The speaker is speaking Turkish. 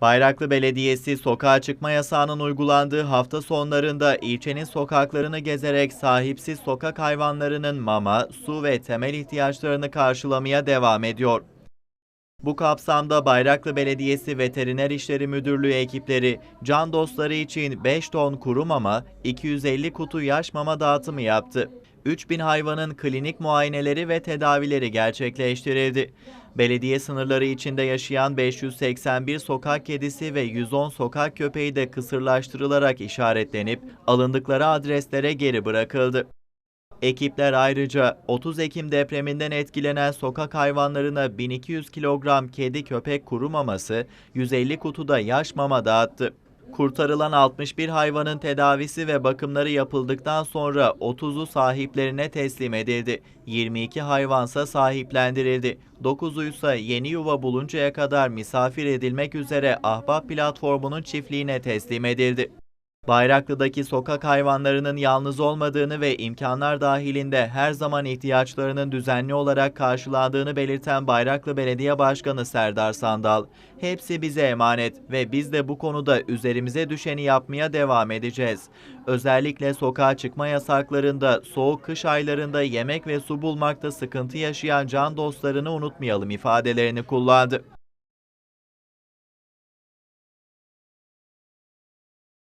Bayraklı Belediyesi sokağa çıkma yasağının uygulandığı hafta sonlarında ilçenin sokaklarını gezerek sahipsiz sokak hayvanlarının mama, su ve temel ihtiyaçlarını karşılamaya devam ediyor. Bu kapsamda Bayraklı Belediyesi Veteriner İşleri Müdürlüğü ekipleri can dostları için 5 ton kuru mama, 250 kutu yaş mama dağıtımı yaptı. 3000 hayvanın klinik muayeneleri ve tedavileri gerçekleştirildi. Belediye sınırları içinde yaşayan 581 sokak kedisi ve 110 sokak köpeği de kısırlaştırılarak işaretlenip alındıkları adreslere geri bırakıldı. Ekipler ayrıca 30 Ekim depreminden etkilenen sokak hayvanlarına 1200 kilogram kedi köpek kuru maması, 150 kutuda yaş mama dağıttı. Kurtarılan 61 hayvanın tedavisi ve bakımları yapıldıktan sonra 30'u sahiplerine teslim edildi. 22 hayvansa sahiplendirildi. 9'u ise yeni yuva buluncaya kadar misafir edilmek üzere Ahbap platformunun çiftliğine teslim edildi. Bayraklı'daki sokak hayvanlarının yalnız olmadığını ve imkanlar dahilinde her zaman ihtiyaçlarının düzenli olarak karşılandığını belirten Bayraklı Belediye Başkanı Serdar Sandal, hepsi bize emanet ve biz de bu konuda üzerimize düşeni yapmaya devam edeceğiz. Özellikle sokağa çıkma yasaklarında, soğuk kış aylarında yemek ve su bulmakta sıkıntı yaşayan can dostlarını unutmayalım ifadelerini kullandı.